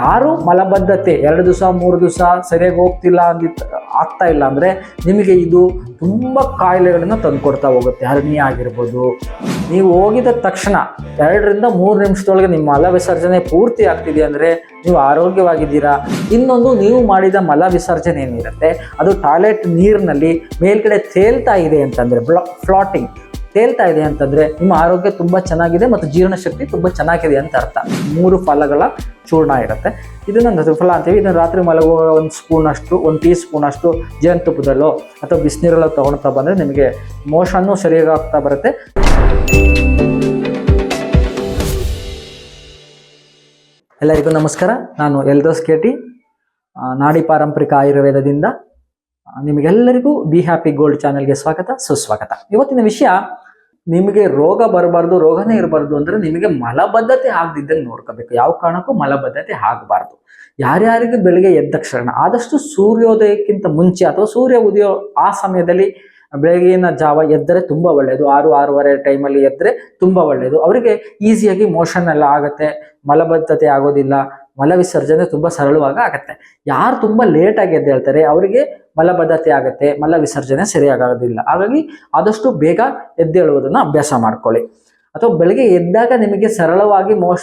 ಯಾರು ಮಲಬದ್ಧತೆ, ಎರಡು ದಿವಸ, ಮೂರು ದಿವಸ ಸರಿಯಾಗಿ ಹೋಗ್ತಿಲ್ಲ ಅಂದಿತ್ತು, ಆಗ್ತಾ ಇಲ್ಲ ಅಂದರೆ ನಿಮಗೆ ಇದು ತುಂಬ ಕಾಯಿಲೆಗಳನ್ನು ತಂದುಕೊಡ್ತಾ ಹೋಗುತ್ತೆ ಹರ್ನಿ ಆಗಿರ್ಬೋದು. ನೀವು ಹೋಗಿದ ತಕ್ಷಣ ಎರಡರಿಂದ ಮೂರು ನಿಮಿಷದೊಳಗೆ ನಿಮ್ಮ ಮಲ ವಿಸರ್ಜನೆ ಪೂರ್ತಿ ಆಗ್ತಿದೆ ಅಂದರೆ ನೀವು ಆರೋಗ್ಯವಾಗಿದ್ದೀರಾ? ಇನ್ನೊಂದು, ನೀವು ಮಾಡಿದ ಮಲ ವಿಸರ್ಜನೆ ಏನಿರುತ್ತೆ? ಅದು ಟಾಯ್ಲೆಟ್ ನೀರಿನಲ್ಲಿ ಮೇಲ್ಗಡೆ ತೇಲ್ತಾ ಇದೆ ಅಂತಂದರೆ ಫ್ಲಾಟಿಂಗ್. ತೇಲ್ತಾ ಇದೆ ಅಂತಂದ್ರೆ ನಿಮ್ಮ ಆರೋಗ್ಯ ತುಂಬಾ ಚೆನ್ನಾಗಿದೆ ಮತ್ತು ಜೀರ್ಣಶಕ್ತಿ ತುಂಬಾ ಚೆನ್ನಾಗಿದೆ ಅಂತ ಅರ್ಥ. ಮೂರು ಫಲಗಳ ಚೂರ್ಣ ಇರುತ್ತೆ. ಇದನ್ನ ಫಲ ಅಂತೀವಿ. ಇದನ್ನ ರಾತ್ರಿ ಮಲಗುವ ಒಂದು ಸ್ಪೂನ್ ಅಷ್ಟು, ಒಂದು ಟೀ ಸ್ಪೂನ್ ಅಷ್ಟು ಜೇನುತುಪ್ಪದಲ್ಲೋ ಅಥವಾ ಬಿಸಿನೀರಲ್ಲೋ ತಗೊಳ್ತಾ ಬಂದ್ರೆ ನಿಮಗೆ ಮೋಷನ್ನು ಸರಿಯಾಗ್ತಾ ಬರುತ್ತೆ. ಎಲ್ಲರಿಗೂ ನಮಸ್ಕಾರ. ನಾನು ಎಲ್ದೋಸ್ ಕೇಟಿ ನಾಡಿ ಪಾರಂಪರಿಕ ಆಯುರ್ವೇದದಿಂದ ನಿಮಗೆಲ್ಲರಿಗೂ ಬಿ ಹ್ಯಾಪಿ ಗೋಲ್ಡ್ ಚಾನೆಲ್ಗೆ ಸ್ವಾಗತ, ಸುಸ್ವಾಗತ. ಇವತ್ತಿನ ವಿಷಯ, ನಿಮಗೆ ರೋಗ ಬರಬಾರ್ದು, ರೋಗನೇ ಇರಬಾರ್ದು ಅಂದ್ರೆ ನಿಮಗೆ ಮಲಬದ್ಧತೆ ಆಗದಿದ್ದಂಗೆ ನೋಡ್ಕೋಬೇಕು. ಯಾವ ಕಾರಣಕ್ಕೂ ಮಲಬದ್ಧತೆ ಆಗಬಾರ್ದು. ಯಾರ್ಯಾರಿಗೆ ಬೆಳಿಗ್ಗೆ ಎದ್ದ ಕ್ಷಣ, ಆದಷ್ಟು ಸೂರ್ಯೋದಯಕ್ಕಿಂತ ಮುಂಚೆ ಅಥವಾ ಸೂರ್ಯ ಉದಯ ಆ ಸಮಯದಲ್ಲಿ ಬೆಳಗಿನ ಜಾವ ಎದ್ದರೆ ತುಂಬ ಒಳ್ಳೆಯದು. ಆರು, ಆರೂವರೆ ಟೈಮಲ್ಲಿ ಎದ್ದರೆ ತುಂಬ ಒಳ್ಳೆಯದು. ಅವರಿಗೆ ಈಸಿಯಾಗಿ ಮೋಷನ್ ಎಲ್ಲ ಆಗುತ್ತೆ, ಮಲಬದ್ಧತೆ ಆಗೋದಿಲ್ಲ, ಮಲವಿಸರ್ಜನೆ ತುಂಬ ಸರಳವಾಗಿ ಆಗುತ್ತೆ. ಯಾರು ತುಂಬ ಲೇಟಾಗಿ ಎದ್ದೇಳ್ತಾರೆ, ಅವರಿಗೆ ಮಲಬದ್ಧತೆ ಆಗುತ್ತೆ ಮಲ ವಿಸರ್ಜನೆ ಸರಿಯಾಗೋದಿಲ್ಲ ಹಾಗಾಗಿ ಆದಷ್ಟು ಬೇಗ ಎದ್ದೇಳುವುದನ್ನು ಅಭ್ಯಾಸ ಮಾಡ್ಕೊಳ್ಳಿ. ಅಥವಾ ಬೆಳಗ್ಗೆ ಎದ್ದಾಗ ನಿಮಗೆ ಸರಳವಾಗಿ ಮೋಷ,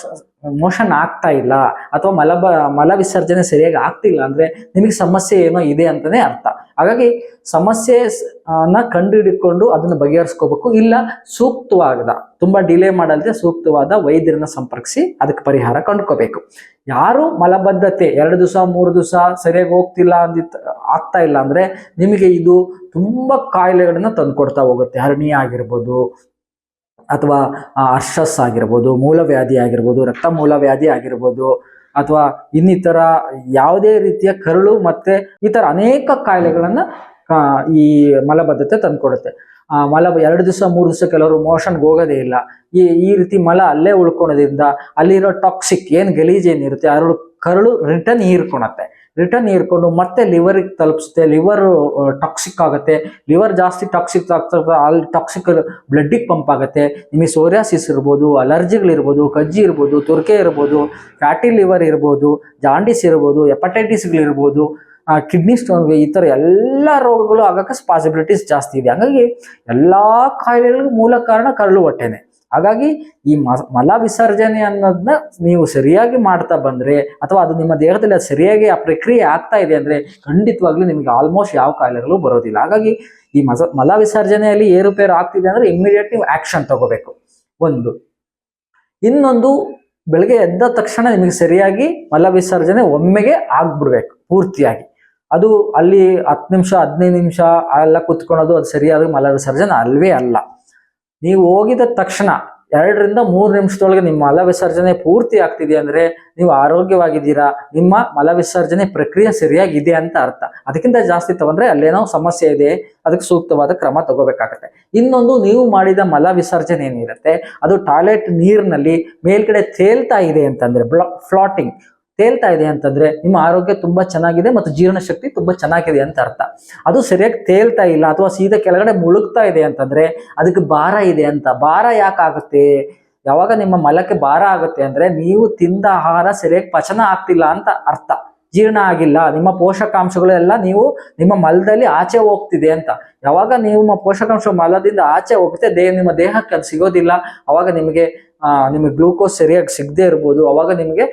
ಮೋಷನ್ ಆಗ್ತಾ ಇಲ್ಲ ಅಥವಾ ಮಲಬ, ಮಲ ವಿಸರ್ಜನೆ ಸರಿಯಾಗಿ ಆಗ್ತಿಲ್ಲ ಅಂದ್ರೆ ನಿಮಗೆ ಸಮಸ್ಯೆ ಏನೋ ಇದೆ ಅಂತಾನೆ ಅರ್ಥ. ಹಾಗಾಗಿ ಸಮಸ್ಯೆ ನ ಅನ್ನ ಕಂಡುಹಿಡಿಕೊಂಡು ಅದನ್ನು ಬಗೆಹರಿಸ್ಕೋಬೇಕು. ಇಲ್ಲ ಸೂಕ್ತವಾದ ತುಂಬಾ ಡಿಲೇ ಮಾಡಲ್ದೆ ಸೂಕ್ತವಾದ ವೈದ್ಯರನ್ನ ಸಂಪರ್ಕಿಸಿ ಅದಕ್ಕೆ ಪರಿಹಾರ ಕಂಡುಕೋಬೇಕು. ಯಾರು ಮಲಬದ್ಧತೆ, ಎರಡು ದಿವಸ, ಮೂರು ದಿವಸ ಸರಿಯಾಗಿ ಹೋಗ್ತಿಲ್ಲ ಅಂದಿತ್ತು ಆಗ್ತಾ ಇಲ್ಲ ಅಂದ್ರೆ ನಿಮಗೆ ಇದು ತುಂಬಾ ಕಾಯಿಲೆಗಳನ್ನ ತಂದುಕೊಡ್ತಾ ಹೋಗುತ್ತೆ. ಹರಣಿ ಆಗಿರ್ಬೋದು ಅಥವಾ ಅರ್ಷಸ್ ಆಗಿರ್ಬೋದು, ಮೂಲವ್ಯಾಧಿ ಆಗಿರ್ಬೋದು, ರಕ್ತ ಮೂಲವ್ಯಾಧಿ ಆಗಿರ್ಬೋದು, ಅಥವಾ ಇನ್ನಿತರ ಯಾವುದೇ ರೀತಿಯ ಕರುಳು ಮತ್ತೆ ಥರ ಅನೇಕ ಕಾಯಿಲೆಗಳನ್ನು ಈ ಮಲಬದ್ಧತೆ ತಂದುಕೊಡುತ್ತೆ. ಮಲ ಎರಡು ದಿವಸ, ಮೂರು ದಿವಸ ಕೆಲವರು ಮೋಷನ್ಗೆ ಹೋಗೋದೇ ಇಲ್ಲ. ಈ ಈ ರೀತಿ ಮಲ ಅಲ್ಲೇ ಉಳ್ಕೊಳೋದ್ರಿಂದ ಅಲ್ಲಿರೋ ಟಾಕ್ಸಿಕ್ ಏನು ಗಲೀಜ್ ಏನಿರುತ್ತೆ ಅರಳು ಕರುಳು ರಿಟರ್ನ್ ಹೀರ್ಕೊಳತ್ತೆ. ರಿಟರ್ನ್ ಹೀರ್ಕೊಂಡು ಮತ್ತೆ ಲಿವರಿಗೆ ತಲುಪಿಸುತ್ತೆ, ಲಿವರ್ ಟಾಕ್ಸಿಕ್ ಆಗುತ್ತೆ. ಲಿವರ್ ಜಾಸ್ತಿ ಟಾಕ್ಸಿಕ್ ಆಗ್ತಾ ಅಲ್ಲಿ ಟಾಕ್ಸಿಕ್ ಬ್ಲಡ್ಡಿಗೆ ಪಂಪ್ ಆಗುತ್ತೆ. ನಿಮಗೆ ಸೋರಿಯಾಸಿಸ್ ಇರ್ಬೋದು ಅಲರ್ಜಿಗಳಿರ್ಬೋದು ಕಜ್ಜಿ ಇರ್ಬೋದು, ತುರ್ಕೆ ಇರ್ಬೋದು ಫ್ಯಾಟಿ ಲಿವರ್ ಇರ್ಬೋದು ಜಾಂಡಿಸ್ ಇರ್ಬೋದು ಹೆಪಟೈಟಿಸ್ಗಳಿರ್ಬೋದು ಕಿಡ್ನಿ ಸ್ಟೋನ್ ಈ ಥರ ಎಲ್ಲ ರೋಗಗಳು ಆಗಕ್ಕೆ ಪಾಸಿಬಿಲಿಟೀಸ್ ಜಾಸ್ತಿ ಇದೆ. ಹಾಗಾಗಿ ಎಲ್ಲ ಕಾಯಿಲೆಗಳಿಗೂ ಮೂಲ ಕಾರಣ ಕರಳು ಹೊಟ್ಟೆನೆ. ಹಾಗಾಗಿ ಈ ಮಲ ವಿಸರ್ಜನೆ ಅನ್ನೋದನ್ನ ನೀವು ಸರಿಯಾಗಿ ಮಾಡ್ತಾ ಬಂದ್ರೆ ಅಥವಾ ಅದು ನಿಮ್ಮ ದೇಹದಲ್ಲಿ ಅದು ಸರಿಯಾಗಿ ಆ ಪ್ರಕ್ರಿಯೆ ಆಗ್ತಾ ಇದೆ ಅಂದ್ರೆ ಖಂಡಿತವಾಗ್ಲೂ ನಿಮಗೆ ಆಲ್ಮೋಸ್ಟ್ ಯಾವ ಕಾಯಿಲೆಗಳು ಬರೋದಿಲ್ಲ. ಹಾಗಾಗಿ ಈ ಮಸ, ಮಲ ವಿಸರ್ಜನೆಯಲ್ಲಿ ಏರುಪೇರು ಆಗ್ತಿದೆ ಅಂದ್ರೆ ಇಮ್ಮಿಡಿಯೇಟ್ ನೀವು ಆಕ್ಷನ್ ತಗೋಬೇಕು. ಒಂದು. ಇನ್ನೊಂದು, ಬೆಳಗ್ಗೆ ಎದ್ದ ತಕ್ಷಣ ನಿಮಗೆ ಸರಿಯಾಗಿ ಮಲ ವಿಸರ್ಜನೆ ಒಮ್ಮೆಗೆ ಆಗ್ಬಿಡ್ಬೇಕು, ಪೂರ್ತಿಯಾಗಿ. ಅದು ಅಲ್ಲಿ ಹತ್ತು ನಿಮಿಷ, ಹದಿನೈದು ನಿಮಿಷ ಎಲ್ಲ ಕುತ್ಕೊಳ್ಳೋದು ಅದು ಸರಿಯಾದ ಮಲ ವಿಸರ್ಜನೆ ಅಲ್ವೇ ಅಲ್ಲ. ನೀವು ಹೋಗಿದ ತಕ್ಷಣ ಎರಡರಿಂದ ಮೂರು ನಿಮಿಷದೊಳಗೆ ನಿಮ್ಮ ಮಲ ವಿಸರ್ಜನೆ ಪೂರ್ತಿ ಆಗ್ತಿದೆ ಅಂದರೆ ನೀವು ಆರೋಗ್ಯವಾಗಿದ್ದೀರಾ, ನಿಮ್ಮ ಮಲ ವಿಸರ್ಜನೆ ಪ್ರಕ್ರಿಯೆ ಸರಿಯಾಗಿದೆ ಅಂತ ಅರ್ಥ. ಅದಕ್ಕಿಂತ ಜಾಸ್ತಿ ತಗೊಂಡ್ರೆ ಅಲ್ಲೇನೋ ಸಮಸ್ಯೆ ಇದೆ, ಅದಕ್ಕೆ ಸೂಕ್ತವಾದ ಕ್ರಮ ತಗೋಬೇಕಾಗತ್ತೆ. ಇನ್ನೊಂದು ನೀವು ಮಾಡಿದ ಮಲ ವಿಸರ್ಜನೆ ಏನಿರುತ್ತೆ, ಅದು ಟಾಯ್ಲೆಟ್ ನೀರಿನಲ್ಲಿ ಮೇಲ್ಗಡೆ ತೇಲ್ತಾ ಇದೆ ಅಂತಂದರೆ ಫ್ಲಾಟಿಂಗ್. ತೇಲ್ತಾ ಇದೆ ಅಂತಂದ್ರೆ ನಿಮ್ಮ ಆರೋಗ್ಯ ತುಂಬಾ ಚೆನ್ನಾಗಿದೆ ಮತ್ತು ಜೀರ್ಣಶಕ್ತಿ ತುಂಬಾ ಚೆನ್ನಾಗಿದೆ ಅಂತ ಅರ್ಥ. ಅದು ಸರಿಯಾಗಿ ತೇಲ್ತಾ ಇಲ್ಲ ಅಥವಾ ಸೀದಾ ಕೆಳಗಡೆ ಮುಳುಗ್ತಾ ಇದೆ ಅಂತಂದ್ರೆ ಅದಕ್ಕೆ ಭಾರ ಇದೆ ಅಂತ. ಭಾರ ಯಾಕಾಗುತ್ತೆ ಯಾವಾಗ ನಿಮ್ಮ ಮಲಕ್ಕೆ ಭಾರ ಆಗುತ್ತೆ ಅಂದ್ರೆ ನೀವು ತಿಂದ ಆಹಾರ ಸರಿಯಾಗಿ ಪಚನ ಆಗ್ತಿಲ್ಲ ಅಂತ ಅರ್ಥ. ಜೀರ್ಣ ಆಗಿಲ್ಲ, ನಿಮ್ಮ ಪೋಷಕಾಂಶಗಳೆಲ್ಲ ನೀವು ನಿಮ್ಮ ಮಲದಲ್ಲಿ ಆಚೆ ಹೋಗ್ತಿದೆ ಅಂತ. ಯಾವಾಗ ನಿಮ್ಮ ಪೋಷಕಾಂಶ ಮಲದಿಂದ ಆಚೆ ಹೋಗುತ್ತೆ ದೇಹ ನಿಮ್ಮ ದೇಹಕ್ಕೆ ಅದು ಸಿಗೋದಿಲ್ಲ. ಅವಾಗ ನಿಮಗೆ ನಿಮಗೆ ಗ್ಲೂಕೋಸ್ ಸರಿಯಾಗಿ ಸಿಗದೆ ಇರ್ಬೋದು. ಅವಾಗ ನಿಮಗೆ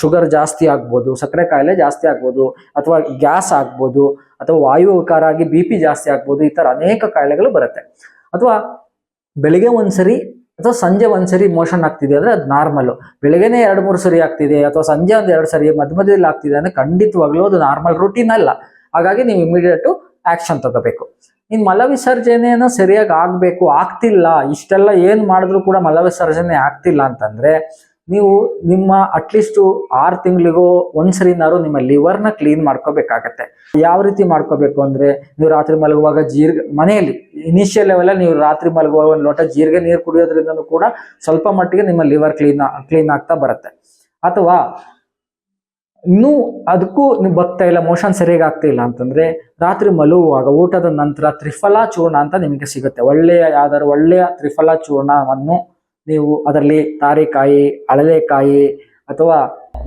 ಶುಗರ್ ಜಾಸ್ತಿ ಆಗ್ಬೋದು, ಸಕ್ಕರೆ ಕಾಯಿಲೆ ಜಾಸ್ತಿ ಆಗ್ಬೋದು, ಅಥವಾ ಗ್ಯಾಸ್ ಆಗ್ಬೋದು, ಅಥವಾ ವಾಯು ವಿಕಾರ ಆಗಿ ಬಿ ಪಿ ಜಾಸ್ತಿ ಆಗ್ಬೋದು, ಈ ಥರ ಅನೇಕ ಕಾಯಿಲೆಗಳು ಬರುತ್ತೆ. ಅಥವಾ ಬೆಳಿಗ್ಗೆ ಒಂದ್ಸರಿ ಅಥವಾ ಸಂಜೆ ಒಂದ್ಸರಿ ಮೋಷನ್ ಆಗ್ತಿದೆ ಅಂದರೆ ಅದು ನಾರ್ಮಲ್ ಬೆಳಗ್ಗೆನೆ ಎರಡು ಮೂರು ಸರಿ ಆಗ್ತಿದೆ, ಅಥವಾ ಸಂಜೆ ಒಂದು ಎರಡು ಸರಿ ಮಧ್ಯ ಮಧ್ಯದಲ್ಲಿ ಆಗ್ತಿದೆ ಅಂದರೆ ಖಂಡಿತವಾಗ್ಲೂ ಅದು ನಾರ್ಮಲ್ ರೂಟೀನ್ ಅಲ್ಲ. ಹಾಗಾಗಿ ನೀವು ಇಮಿಡಿಯೇಟು ಆ್ಯಕ್ಷನ್ ತಗೋಬೇಕು. ಇನ್ನು ಮಲವಿಸರ್ಜನೆಯನ್ನು ಸರಿಯಾಗಿ ಆಗಬೇಕು, ಆಗ್ತಿಲ್ಲ, ಇಷ್ಟೆಲ್ಲ ಏನು ಮಾಡಿದ್ರು ಕೂಡ ಮಲವಿಸರ್ಜನೆ ಆಗ್ತಿಲ್ಲ ಅಂತಂದ್ರೆ ನೀವು ನಿಮ್ಮ ಅಟ್ಲೀಸ್ಟು ಆರು ತಿಂಗಳಿಗೂ ಒಂದ್ಸರಿನಾರು ನಿಮ್ಮ ಲಿವರ್ನ ಕ್ಲೀನ್ ಮಾಡ್ಕೋಬೇಕಾಗತ್ತೆ. ಯಾವ ರೀತಿ ಮಾಡ್ಕೋಬೇಕು ಅಂದ್ರೆ ನೀವು ರಾತ್ರಿ ಮಲಗುವಾಗ ಜೀರಿಗೆ ಮನೆಯಲ್ಲಿ ಇನಿಷಿಯಲ್ ಲೆವೆಲ್ ನೀವು ರಾತ್ರಿ ಮಲಗುವಾಗ ಒಂದು ಲೋಟ ಜೀರಿಗೆ ನೀರು ಕುಡಿಯೋದ್ರಿಂದನೂ ಕೂಡ ಸ್ವಲ್ಪ ಮಟ್ಟಿಗೆ ನಿಮ್ಮ ಲಿವರ್ ಕ್ಲೀನ್ ಕ್ಲೀನ್ ಆಗ್ತಾ ಬರುತ್ತೆ. ಅಥವಾ ಇನ್ನೂ ಅದಕ್ಕೂ ನೀವು ಬರ್ತಾ ಇಲ್ಲ ಮೋಷನ್ ಸರಿಯಾಗಿ ಆಗ್ತಾ ಇಲ್ಲ ಅಂತಂದ್ರೆ ರಾತ್ರಿ ಮಲಗುವಾಗ ಊಟದ ನಂತರ ತ್ರಿಫಲ ಚೂರ್ಣ ಅಂತ ನಿಮಗೆ ಸಿಗುತ್ತೆ. ಒಳ್ಳೆಯ, ಯಾವ್ದಾದ್ರು ಒಳ್ಳೆಯ ತ್ರಿಫಲ ಚೂರ್ಣವನ್ನು ನೀವು ಅದರಲ್ಲಿ ತಾರೆಕಾಯಿ, ಅಳಲೆಕಾಯಿ ಅಥವಾ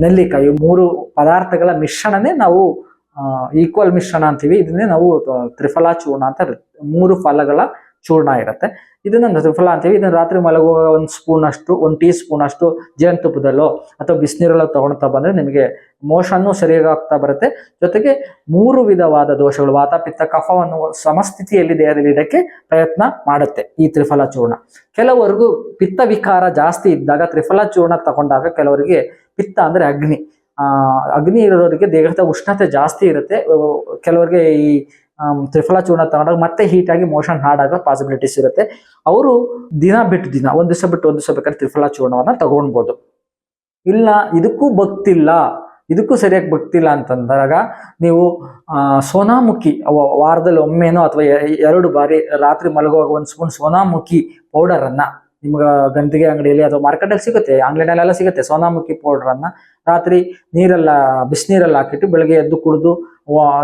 ನೆಲ್ಲಿಕಾಯಿ ಮೂರು ಪದಾರ್ಥಗಳ ಮಿಶ್ರಣನೇ ನಾವು ಈಕ್ವಲ್ ಮಿಶ್ರಣ ಅಂತೀವಿ. ಇದನ್ನೇ ನಾವು ತ್ರಿಫಲ ಚೂರ್ಣ ಅಂತ ಮೂರು ಫಲಗಳ ಚೂರ್ಣ ಇರುತ್ತೆ. ಇದನ್ನ ತ್ರಿಫಲ ಅಂತೀವಿ. ಇದನ್ನ ರಾತ್ರಿ ಮಲಗುವಾಗ ಒಂದು ಸ್ಪೂನ್ ಅಷ್ಟು, ಒಂದು ಟೀ ಸ್ಪೂನ್ ಅಷ್ಟು ಜೇನುತುಪ್ಪದಲ್ಲೋ ಅಥವಾ ಬಿಸಿನೀರಲ್ಲೋ ತಗೊಳ್ತಾ ಬಂದ್ರೆ ನಿಮಗೆ ಮೋಷನ್ನು ಸರಿಯಾಗ್ತಾ ಬರುತ್ತೆ. ಜೊತೆಗೆ ಮೂರು ವಿಧವಾದ ದೋಷಗಳು. ವಾತ ಪಿತ್ತ ಕಫವನ್ನು ಸಮಸ್ಥಿತಿಯಲ್ಲಿ ದೇಹದಲ್ಲಿ ಇಡಕ್ಕೆ ಪ್ರಯತ್ನ ಮಾಡುತ್ತೆ ಈ ತ್ರಿಫಲ ಚೂರ್ಣ. ಕೆಲವರಿಗೂ ಪಿತ್ತ ವಿಕಾರ ಜಾಸ್ತಿ ಇದ್ದಾಗ ತ್ರಿಫಲ ಚೂರ್ಣ ತಗೊಂಡಾಗ ಕೆಲವರಿಗೆ ಪಿತ್ತ ಅಂದ್ರೆ ಅಗ್ನಿ. ಅಗ್ನಿ ಇರೋರಿಗೆ ದೇಹದ ಉಷ್ಣತೆ ಜಾಸ್ತಿ ಇರುತ್ತೆ. ಕೆಲವರಿಗೆ ಈ ತ್ರಿಫಲ ಚೂರ್ಣ ತಗೊಂಡಾಗ ಮತ್ತೆ ಹೀಟ್ ಆಗಿ ಮೋಷನ್ ಹಾರ್ಡ್ ಪಾಸಿಬಿಲಿಟೀಸ್ ಇರುತ್ತೆ. ಅವರು ದಿನ ಬಿಟ್ಟು ದಿನ, ಒಂದ್ ದಿವಸ ಬಿಟ್ಟು ಒಂದ್ ದಿವಸ ಬೇಕಾದ್ರೆ ತ್ರಿಫಲ ಚೂರ್ಣವನ್ನ ತಗೊಳ್ಬೋದು ಇಲ್ಲ, ಇದಕ್ಕೂ ಭಕ್ತಿಲ್ಲ, ಇದಕ್ಕೂ ಸರಿಯಾಗಿ ಭಕ್ತಿಲ್ಲ ಅಂತಂದಾಗ ನೀವು ಸೋನಾಮುಖಿ ವಾರದಲ್ಲಿ ಒಮ್ಮೆನೋ ಅಥವಾ ಎರಡು ಬಾರಿ ರಾತ್ರಿ ಮಲಗುವಾಗ ಒಂದು ಸ್ಪೂನ್ ಸೋನಾಮುಖಿ ಪೌಡರ್ ಅನ್ನ ನಿಮ್ಗೆ ಗಂಧಿಗೆ ಅಂಗಡಿಯಲ್ಲಿ ಅಥವಾ ಮಾರ್ಕೆಟಲ್ಲಿ ಸಿಗುತ್ತೆ ಆನ್ಲೈನಲ್ಲೆಲ್ಲ ಸಿಗುತ್ತೆ ಸೋನಾಮುಖಿ ಪೌಡರ್ ಅನ್ನ. ರಾತ್ರಿ ನೀರೆಲ್ಲ ಬಿಸಿನೀರಲ್ಲಿ ಹಾಕಿಟ್ಟು ಬೆಳಗ್ಗೆ ಎದ್ದು ಕುಡಿದು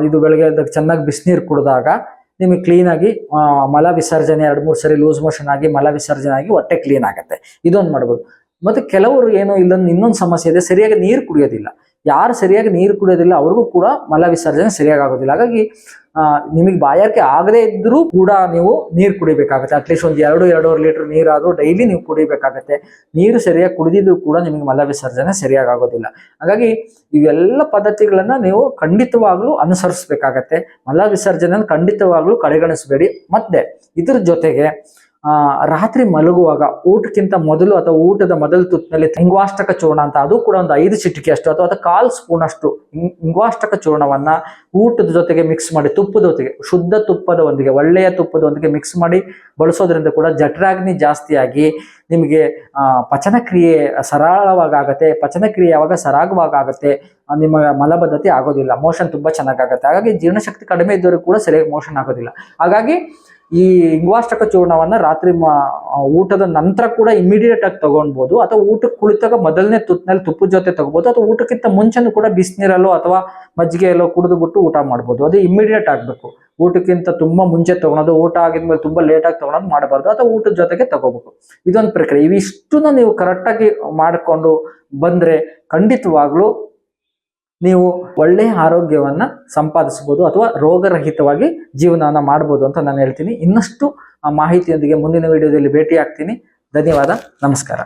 ಇದು ಬೆಳಗ್ಗೆ ಎದ್ದಾಗ ಚೆನ್ನಾಗಿ ಬಿಸಿನೀರು ಕುಡಿದಾಗ ನಿಮಗೆ ಕ್ಲೀನಾಗಿ ಮಲ ವಿಸರ್ಜನೆ ಎರಡು ಮೂರು ಸರಿ ಲೂಸ್ ಮೋಷನ್ ಆಗಿ ಮಲ ವಿಸರ್ಜನೆ ಆಗಿ ಹೊಟ್ಟೆ ಕ್ಲೀನ್ ಆಗುತ್ತೆ. ಇದೊಂದು ಮಾಡ್ಬೋದು. ಮತ್ತೆ ಕೆಲವರು ಏನು ಇಲ್ಲೊಂದು ಇನ್ನೊಂದು ಸಮಸ್ಯೆ ಇದೆ, ಸರಿಯಾಗಿ ನೀರು ಕುಡಿಯೋದಿಲ್ಲ. ಯಾರು ಸರಿಯಾಗಿ ನೀರು ಕುಡಿಯೋದಿಲ್ಲ, ಅವ್ರಿಗೂ ಕೂಡ ಮಲ ವಿಸರ್ಜನೆ ಸರಿಯಾಗಿ ಆಗೋದಿಲ್ಲ ಹಾಗಾಗಿ ನಿಮಗೆ ಬಾಯಾರಿಕೆ ಆಗದೇ ಇದ್ದರೂ ಕೂಡ ನೀವು ನೀರು ಕುಡಿಬೇಕಾಗುತ್ತೆ. ಅಟ್ಲೀಸ್ಟ್ ಒಂದು ಎರಡು, ಎರಡೂವರೆ ಲೀಟರ್ ನೀರಾದರೂ ಡೈಲಿ ನೀವು ಕುಡಿಬೇಕಾಗತ್ತೆ. ನೀರು ಸರಿಯಾಗಿ ಕುಡಿದಿದ್ರು ಕೂಡ ನಿಮಗೆ ಮಲ ವಿಸರ್ಜನೆ ಸರಿಯಾಗಿ ಆಗೋದಿಲ್ಲ ಹಾಗಾಗಿ, ಇವೆಲ್ಲ ಪದ್ಧತಿಗಳನ್ನ ನೀವು ಖಂಡಿತವಾಗ್ಲೂ ಅನುಸರಿಸಬೇಕಾಗತ್ತೆ. ಮಲ ವಿಸರ್ಜನೆ ಖಂಡಿತವಾಗ್ಲೂ ಕಡೆಗಣಿಸಬೇಡಿ. ಮತ್ತೆ, ಇದ್ರ ಜೊತೆಗೆ ಆ, ರಾತ್ರಿ ಮಲಗುವಾಗ ಊಟಕ್ಕಿಂತ ಮೊದಲು ಅಥವಾ ಊಟದ ಮೊದಲು ತುತ್ತಿನಲ್ಲಿ ಹಿಂಗ್ವಾಷ್ಟಕ ಚೂರ್ಣ ಅಂತ ಅದು ಕೂಡ ಒಂದು ಐದು ಚಿಟಿಕೆ ಅಷ್ಟು ಅಥವಾ ಕಾಲ್ ಸ್ಪೂನ್ ಅಷ್ಟು ಹಿಂಗ್ವಾಷ್ಟಕ ಚೂರ್ಣವನ್ನ ಊಟದ ಜೊತೆಗೆ ಮಿಕ್ಸ್ ಮಾಡಿ ತುಪ್ಪದ ಜೊತೆಗೆ, ಶುದ್ಧ ತುಪ್ಪದ ಒಂದಿಗೆ, ಒಳ್ಳೆಯ ತುಪ್ಪದ ಒಂದಿಗೆ ಮಿಕ್ಸ್ ಮಾಡಿ ಬಳಸೋದ್ರಿಂದ ಕೂಡ ಜಠರಾಗ್ನಿ ಜಾಸ್ತಿಯಾಗಿ ನಿಮಗೆ ಪಚನಕ್ರಿಯೆ ಸರಳವಾಗಿ ಪಚನ ಪಚನಕ್ರಿಯೆ ಯಾವಾಗ ಸರಾಗವಾಗಿ ಆಗತ್ತೆ ನಿಮ್ಮ ಮಲಬದ್ಧತೆ ಆಗೋದಿಲ್ಲ ಮೋಷನ್ ತುಂಬಾ ಚೆನ್ನಾಗಾಗತ್ತೆ. ಹಾಗಾಗಿ ಜೀರ್ಣಶಕ್ತಿ ಕಡಿಮೆ ಇದ್ದವರು ಕೂಡ ಸರಿಯಾಗಿ ಮೋಷನ್ ಆಗೋದಿಲ್ಲ. ಹಾಗಾಗಿ ಈ ಇಂಗ್ವಾಷ್ಟಕ ಚೂರ್ಣವನ್ನ ರಾತ್ರಿ ಊಟದ ನಂತರ ಕೂಡ ಇಮಿಡಿಯೇಟ್ ಆಗಿ ತಗೊಳ್ಬಹುದು ಅಥವಾ ಊಟಕ್ಕೆ ಕುಳಿತಾಗ ಮೊದಲನೇ ತುತ್ತಿನಲ್ಲಿ ತುಪ್ಪದ ಜೊತೆ ತಗೋಬಹುದು ಅಥವಾ ಊಟಕ್ಕಿಂತ ಮುಂಚೆನೂ ಕೂಡ ಬಿಸಿನೀರಲ್ಲೋ ಅಥವಾ ಮಜ್ಜಿಗೆಯಲ್ಲೋ ಕುಡಿದು ಬಿಟ್ಟು ಊಟ ಮಾಡ್ಬೋದು. ಅದು ಇಮಿಡಿಯೇಟ್ ಆಗಬೇಕು. ಊಟಕ್ಕಿಂತ ತುಂಬ ಮುಂಚೆ ತಗೊಳೋದು, ಊಟ ಆಗಿದ್ಮೇಲೆ ತುಂಬ ಲೇಟಾಗಿ ತಗೊಳೋದು ಮಾಡಬಾರ್ದು. ಅಥವಾ ಊಟದ ಜೊತೆಗೆ ತಗೋಬೇಕು. ಇದೊಂದು ಪ್ರಕ್ರಿಯೆ. ಇವಿಷ್ಟನ್ನು ನೀವು ಕರೆಕ್ಟಾಗಿ ಮಾಡಿಕೊಂಡು ಬಂದರೆ ಖಂಡಿತವಾಗ್ಲೂ ನೀವು ಒಳ್ಳೆಯ ಆರೋಗ್ಯವನ್ನು ಸಂಪಾದಿಸಬಹುದು ಅಥವಾ ರೋಗರಹಿತವಾಗಿ ಜೀವನವನ್ನು ಮಾಡ್ಬೋದು ಅಂತ ನಾನು ಹೇಳ್ತೀನಿ. ಇನ್ನಷ್ಟು ಮಾಹಿತಿಯೊಂದಿಗೆ ಮುಂದಿನ ವಿಡಿಯೋದಲ್ಲಿ ಭೇಟಿ ಆಗ್ತೀನಿ ಧನ್ಯವಾದ. ನಮಸ್ಕಾರ.